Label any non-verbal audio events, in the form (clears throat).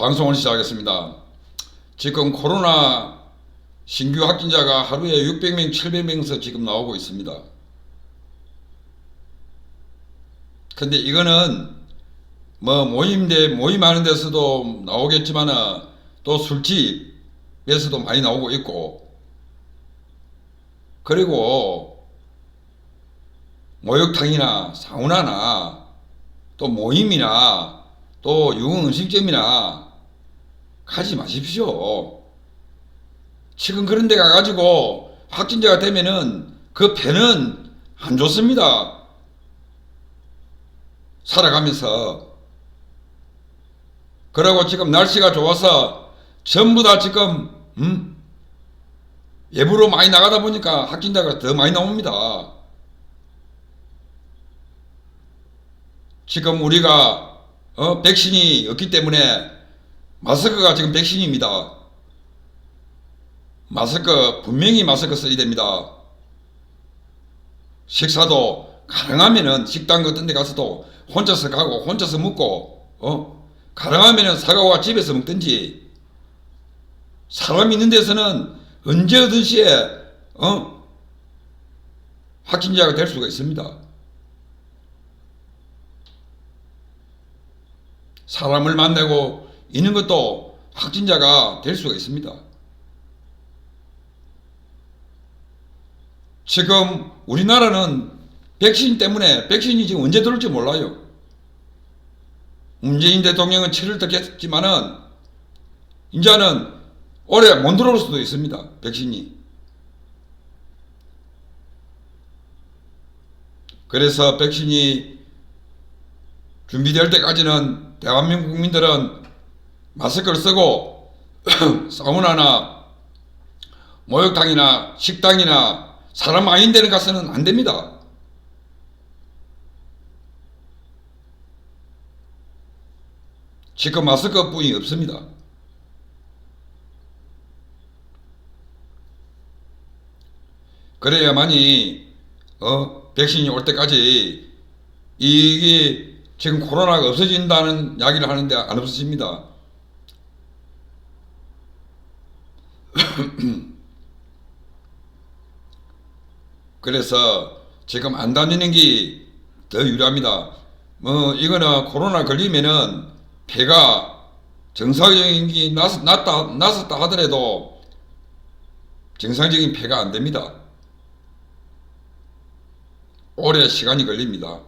방송을 시작하겠습니다. 지금 코로나 신규 확진자가 하루에 600명, 700명에서 지금 나오고 있습니다. 근데 이거는 뭐 모임 대 모임 하는 데서도 나오겠지만은 또 술집에서도 많이 나오고 있고 그리고 목욕탕이나 사우나나 또 모임이나 또 유흥 음식점이나 가지 마십시오. 지금 그런 데 가가지고 확진자가 되면은 그 배는 안 좋습니다. 살아가면서. 그러고 지금 날씨가 좋아서 전부 다 지금, 음? 예부로 많이 나가다 보니까 확진자가 더 많이 나옵니다. 지금 우리가 어, 백신이 없기 때문에 마스크가 지금 백신입니다. 마스크 분명히 마스크 써야 됩니다. 식사도 가능하면은 식당 같은 데 가서도 혼자서 가고 혼자서 먹고 어 가능하면은 사가와 집에서 먹든지 사람 있는 데서는 언제 어든지에 어 확진자가 될 수가 있습니다. 사람을 만나고 있는 것도 확진자가 될 수가 있습니다. 지금 우리나라는 백신 때문에 백신이 지금 언제 들어올지 몰라요. 문재인 대통령은 7월 듣겠지만은 이제는 올해 못 들어올 수도 있습니다. 백신이. 그래서 백신이 준비될 때까지는 대한민국 국민들은 마스크를 쓰고 (clears throat) 사우나나 목욕탕이나 식당이나 사람 많은 데는 가서는 안 됩니다. 지금 마스크뿐이 없습니다. 그래야만이 어 백신이 올 때까지 이게 지금 코로나가 없어진다는 이야기를 하는데 안 없어집니다. (clears throat) 그래서 지금 안 다니는 게 더 유리합니다. 뭐 이거는 코로나 걸리면은 폐가 정상적인 게 났, 났다 났었다 하더라도 정상적인 폐가 안 됩니다. 오래 시간이 걸립니다.